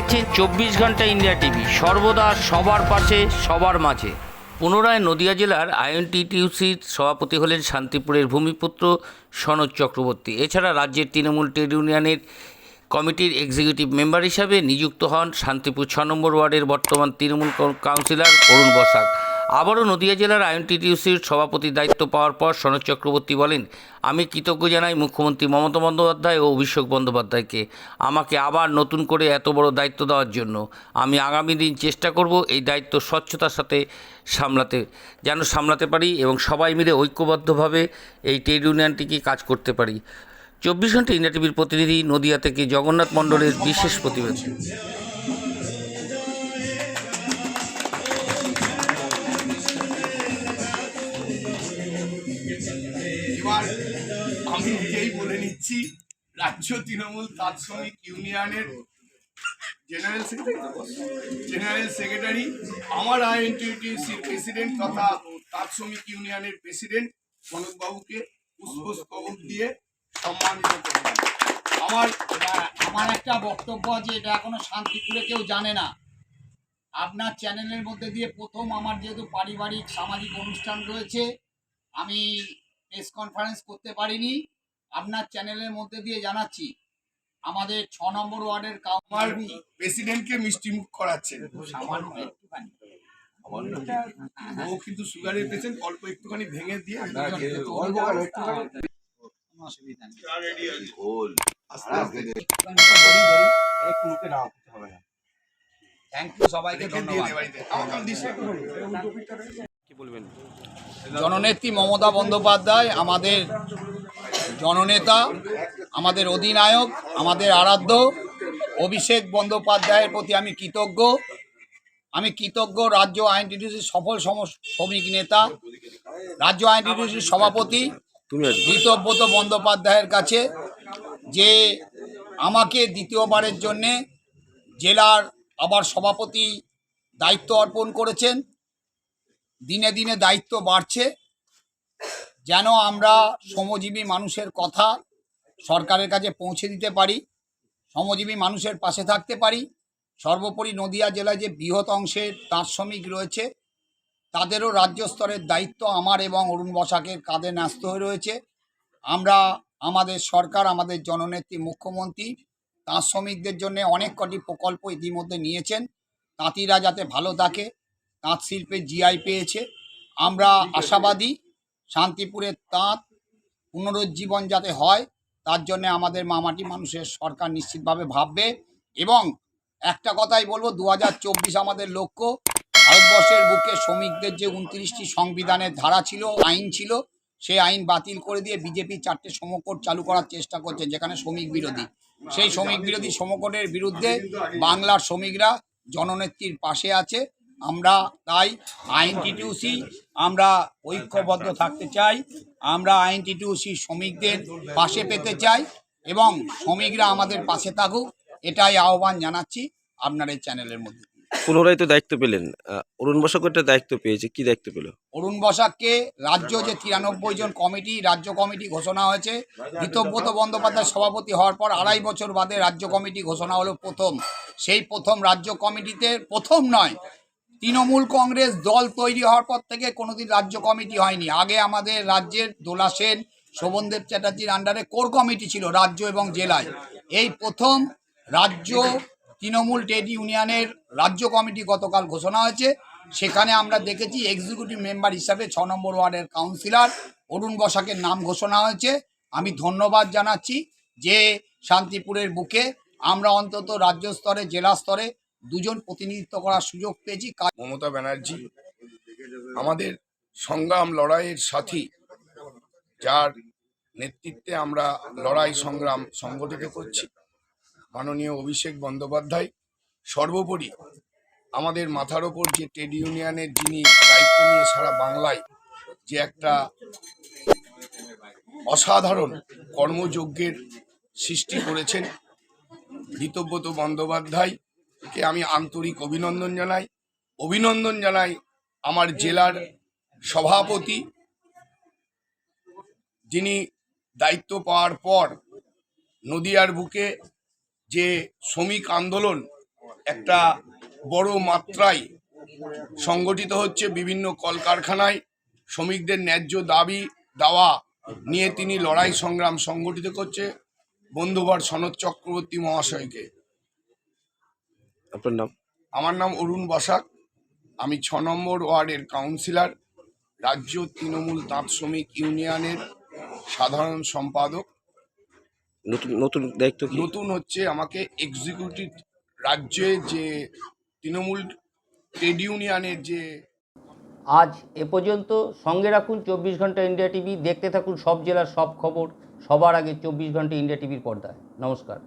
দেখছেন চব্বিশ ঘণ্টা ইন্ডিয়া টিভি। সর্বদা সবার পাশে, সবার মাঝে। পুনরায় নদিয়া জেলার আইএনটিটিউসির সভাপতি হলেন শান্তিপুরের ভূমিপুত্র সনদ চক্রবর্তী। এছাড়া রাজ্যের তৃণমূল ট্রেড ইউনিয়নের কমিটির এক্সিকিউটিভ মেম্বার হিসাবে নিযুক্ত হন শান্তিপুর ছ নম্বর ওয়ার্ডের বর্তমান তৃণমূল কাউন্সিলর অরুণ বসাক। আবারও নদিয়া জেলার আইএনটিটিউসির সভাপতির দায়িত্ব পাওয়ার পর সনদ চক্রবর্তী বলেন, আমি কৃতজ্ঞ জানাই মুখ্যমন্ত্রী মমতা বন্দ্যোপাধ্যায় ও অভিষেক বন্দ্যোপাধ্যায়কে। আমাকে আবার নতুন করে এত বড় দায়িত্ব দেওয়ার জন্য। আমি আগামী দিন চেষ্টা করব এই দায়িত্ব স্বচ্ছতার সাথে সামলাতে, যেন সামলাতে পারি এবং সবাই মিলে ঐক্যবদ্ধভাবে এই ট্রেড ইউনিয়নটিকে কাজ করতে পারি। চব্বিশ ঘণ্টা ইন্ডিয়া টিভির প্রতিনিধি নদিয়া থেকে জগন্নাথ মণ্ডলের বিশেষ প্রতিবেদন। রাজ্য তৃণমূল শ্রমিক ইউনিয়নের জেনারেল সেক্রেটারি জেনারেল সেক্রেটারি আমার আইএনটিউটিসির প্রেসিডেন্ট তথা তাঁত ইউনিয়নের প্রেসিডেন্ট কনকবাবুকে পুষ্পস্তবক দিয়ে সম্মানিত করবেন আমার আমার একটা বক্তব্য আছে, এটা এখনও শান্তিপুরে কেউ জানে না। আপনার চ্যানেলের মধ্যে দিয়ে প্রথম আমার যেহেতু পারিবারিক সামাজিক অনুষ্ঠান রয়েছে, আমি প্রেস কনফারেন্স করতে পারিনি। আপনার চ্যানেলের মধ্যে দিয়ে জানাচ্ছি আমাদের ছ নম্বর ওয়ার্ডের কাউন্সিলর প্রেসিডেন্টকে মিষ্টিমুখ করাচ্ছেন। সামান্য একটুখানি। ও কিন্তু সুগারের পেশেন্ট অল্প একটুখানি ভেঙে দিয়ে অসুবিধা নেই। থ্যাংক ইউ সবাইকে ধন্যবাদ। কাম দিস। জননেত্রী মমতা বন্দ্যোপাধ্যায় আমাদের জননেতা আমাদের অধিনায়ক আমাদের আরাধ্য অভিষেক বন্দ্যোপাধ্যায়ের প্রতি আমি কৃতজ্ঞ। আমি কৃতজ্ঞ রাজ্য আইন আইনটিটিউসির সফল সম- শ্রমিক নেতা রাজ্য আইন আইনটিটিউসির সভাপতি ঋতব্রত বন্দ্যোপাধ্যায়ের কাছে যে আমাকে দ্বিতীয়বারের জন্যে জেলার আবার সভাপতি দায়িত্ব অর্পণ করেছেন। দিনে দিনে দায়িত্ব বাড়ছে। যেন আমরা শ্রমজীবী মানুষের কথা সরকারের কাছে পৌঁছে দিতে পারি শ্রমজীবী মানুষের পাশে থাকতে পারি। সর্বোপরি নদিয়া জেলায় যে বৃহৎ অংশের তাঁত শ্রমিক রয়েছে তাদেরও রাজ্য স্তরের দায়িত্ব আমার এবং অরুণ বসাকের কাঁধে ন্যস্ত হয়ে রয়েছে। আমরা আমাদের সরকার আমাদের জননেত্রী মুখ্যমন্ত্রী তাঁত শ্রমিকদের জন্য অনেক কটি প্রকল্প ইতিমধ্যে নিয়েছেন। তাঁতিরা যাতে ভালো থাকে তাঁত শিল্পে জিআই পেয়েছে। আমরা আশাবাদী শান্তিপুরের তাঁত পুনরুজ্জীবন যাতে হয়, তার জন্য আমাদের মামাটি মানুষের সরকার নিশ্চিতভাবে ভাববে। এবং একটা কথাই বলব দু হাজার চব্বিশ আমাদের লক্ষ্য, ভারতবর্ষের বুকে শ্রমিকদের যে উনত্রিশটি সংবিধানের ধারা ছিল, আইন ছিল, সেই আইন বাতিল করে দিয়ে বিজেপি চারটে সমকোট চালু করার চেষ্টা করছে, যেখানে শ্রমিক বিরোধী। সেই শ্রমিক বিরোধী সমকোটের বিরুদ্ধে বাংলার শ্রমিকরা জননেত্রীর পাশে আছে। আমরা তাই আইন টিটিউসি আমরা ঐক্যবদ্ধ থাকতে চাই আমরা আইন টিটিউসি শ্রমিকদের পাশে পেতে চাই এবং শ্রমিকরা আমাদের পাশে থাকুক এটাই আহ্বান জানাচ্ছি আপনার এই চ্যানেলের মধ্যে। পুনরায় তো দায়িত্ব পেলেন। অরুণ বসাক একটা দায়িত্ব পেয়েছে কি দায়িত্ব পেল? অরুণ বসাককে রাজ্য যে তিরানব্বই জন কমিটি রাজ্য কমিটি ঘোষণা হয়েছে ঋতব্রত বন্দ্যোপাধ্যায় সভাপতি হওয়ার পর আড়াই বছর বাদে রাজ্য কমিটি ঘোষণা হলো প্রথম। সেই প্রথম রাজ্য কমিটিতে প্রথম নয় তৃণমূল কংগ্রেস দল তৈরি হওয়ার পর থেকে কোনোদিন রাজ্য কমিটি হয়নি। আগে আমাদের রাজ্যের দোলা সেন শোভনদেব চ্যাটার্জির আন্ডারে কোর কমিটি ছিল রাজ্য এবং জেলায়। এই প্রথম রাজ্য তৃণমূল ট্রেড ইউনিয়নের রাজ্য কমিটি গতকাল ঘোষণা হয়েছে। সেখানে আমরা দেখেছি এক্সিকিউটিভ মেম্বার হিসাবে ছ নম্বর ওয়ার্ডের কাউন্সিলর অরুণ বসাকের নাম ঘোষণা হয়েছে। আমি ধন্যবাদ জানাচ্ছি যে শান্তিপুরের বুকে আমরা অন্তত রাজ্য স্তরে, জেলা স্তরে দুজন প্রতিনিধিত্ব করার সুযোগ পেয়েছি। মমতা ব্যানার্জি আমাদের সংগ্রাম লড়াইয়ের সাথী, যার নেতৃত্বে আমরা লড়াই সংগ্রাম সংগঠিত করছি। মাননীয় অভিষেক বন্দ্যোপাধ্যায়, সর্বোপরি আমাদের মাথার ওপর যে ট্রেড ইউনিয়নের যিনি দায়িত্ব নিয়ে সারা বাংলায় যে একটা অসাধারণ কর্মযজ্ঞের সৃষ্টি করেছেন ঋতব্রত বন্দ্যোপাধ্যায়কে আমি আন্তরিক অভিনন্দন জানাই। অভিনন্দন জানাই আমার জেলার সভাপতি, যিনি দায়িত্ব পাওয়ার পর নদিয়ার বুকে যে শ্রমিক আন্দোলন একটা বড় মাত্রায় সংগঠিত হচ্ছে বিভিন্ন কলকারখানায়, শ্রমিকদের ন্যায্য দাবি দাওয়া নিয়ে তিনি লড়াই সংগ্রাম সংগঠিত করছে বন্ধুবর সনদ চক্রবর্তী মহাশয়কে। আপনার নাম? আমার নাম অরুণ বসাক। আমি ছ নম্বর ওয়ার্ডের কাউন্সিলর রাজ্য তৃণমূল তাঁত শ্রমিক ইউনিয়নের সাধারণ সম্পাদক। নতুন নতুন দায়িত্ব কি? নতুন হচ্ছে আমাকে এক্সিকিউটিভ রাজ্যে যে তৃণমূল ট্রেড ইউনিয়নের যে আজ এ পর্যন্ত সঙ্গে রাখুন চব্বিশ ঘণ্টা ইন্ডিয়া টিভি। দেখতে থাকুন সব জেলার সব খবর। সবার আগে চব্বিশ ঘণ্টা ইন্ডিয়া টিভির পর্দায়। নমস্কার।